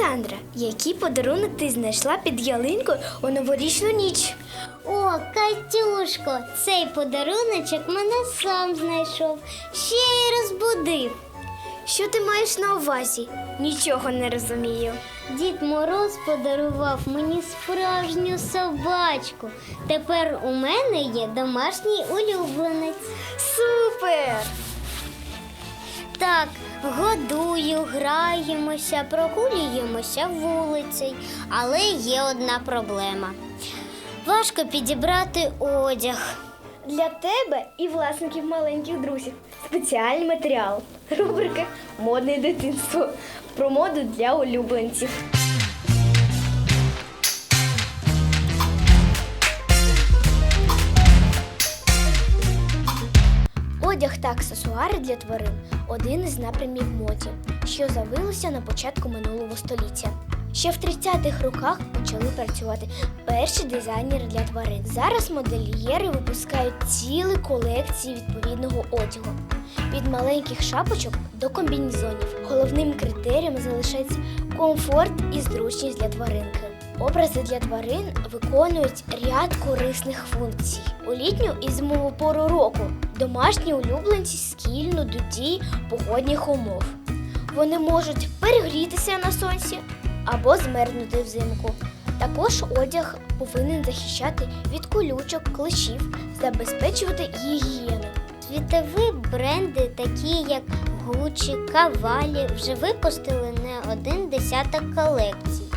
Олександра, який подарунок ти знайшла під ялинкою у новорічну ніч? О, Катюшко, цей подаруночок мене сам знайшов, ще й розбудив. Що ти маєш на увазі? Нічого не розумію. Дід Мороз подарував мені справжню собачку. Тепер у мене є домашній улюбленець. Супер! Так, годую, граємося, прогулюємося вулицею, але є одна проблема. Важко підібрати одяг. Для тебе і власників маленьких друзів спеціальний матеріал. Рубрика Модне дитинство про моду для улюбленців. Одяг та аксесуари для тварин один із напрямів моді, що з'явилося на початку минулого століття. Ще в 30-х роках почали працювати перші дизайнери для тварин. Зараз модельєри випускають цілі колекції відповідного одягу. Від маленьких шапочок до комбінезонів. Головним критерієм залишається комфорт і зручність для тваринки. Образи для тварин виконують ряд корисних функцій. У літню і зимову пору року домашні улюбленці скільно до дій погодних умов. Вони можуть перегрітися на сонці або змерзнути взимку. Також одяг повинен захищати від колючок, клещів, забезпечувати гігієну. Світові бренди, такі як Gucci, Cavalli, вже випустили не один десяток колекцій.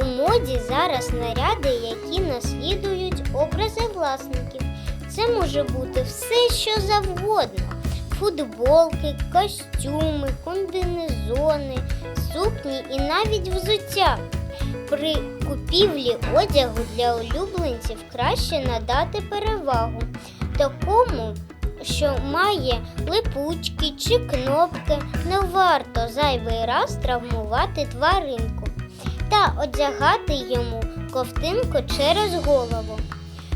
У моді зараз наряди, які наслідують образи власників. Це може бути все, що завгодно: футболки, костюми, комбінезони, сукні і навіть взуття. При купівлі одягу для улюбленців краще надати перевагу такому, що має липучки чи кнопки, не варто зайвий раз травмувати тваринку та одягати йому ковтинку через голову.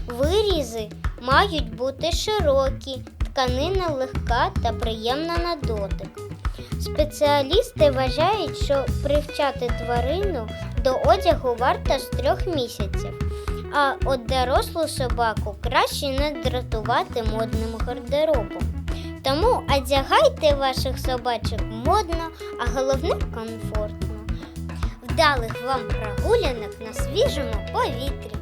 Вирізи мають бути широкі, тканина легка та приємна на дотик. Спеціалісти вважають, що привчати тварину до одягу варто з трьох місяців. А от дорослу собаку краще не дратувати модним гардеробом. Тому одягайте ваших собачок модно, а головне комфортно. Вдалих вам прогулянок на свіжому повітрі.